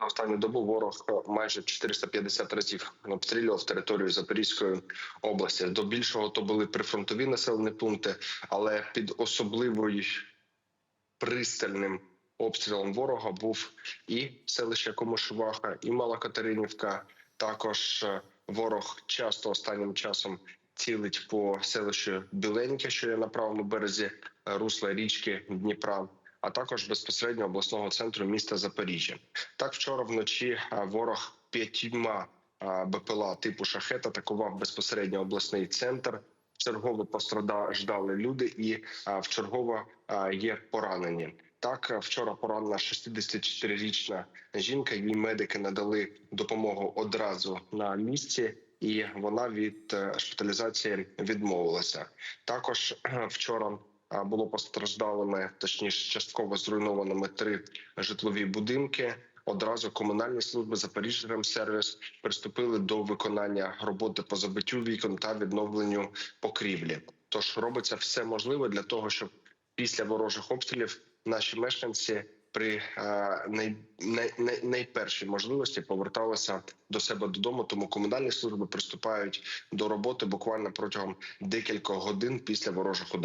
За останню добу ворог майже 450 разів обстрілював територію Запорізької області. До більшого то були прифронтові населені пункти, але під особливою пристальним обстрілом ворога був і селище Комишуваха, і Мала Катеринівка. Також е, ворог часто останнім часом цілить по селищу Біленьке, що є на правому березі е, русла річки Дніпра. А також безпосередньо обласного центру міста Запоріжжя. Так, вчора вночі ворог п'ятьма БПЛА типу шахет атакував безпосередньо обласний центр. Чергово постраждали люди, і а, в чергово є поранені. Так, вчора поранена 64-річна жінка. Їй медики надали допомогу одразу на місці, і вона від е, шпиталізації відмовилася. Також вчора було постраждалими, точніше, частково зруйнованими три житлові будинки. Одразу комунальні служби Запоріжжямсервіс приступили до виконання роботи по забиттю вікон та відновленню покрівлі. Тож робиться все можливе для того, щоб після ворожих обстрілів наші мешканці при най, най, най, найпершій можливості поверталися до себе додому. Тому комунальні служби приступають до роботи буквально протягом декількох годин після ворожих ударів.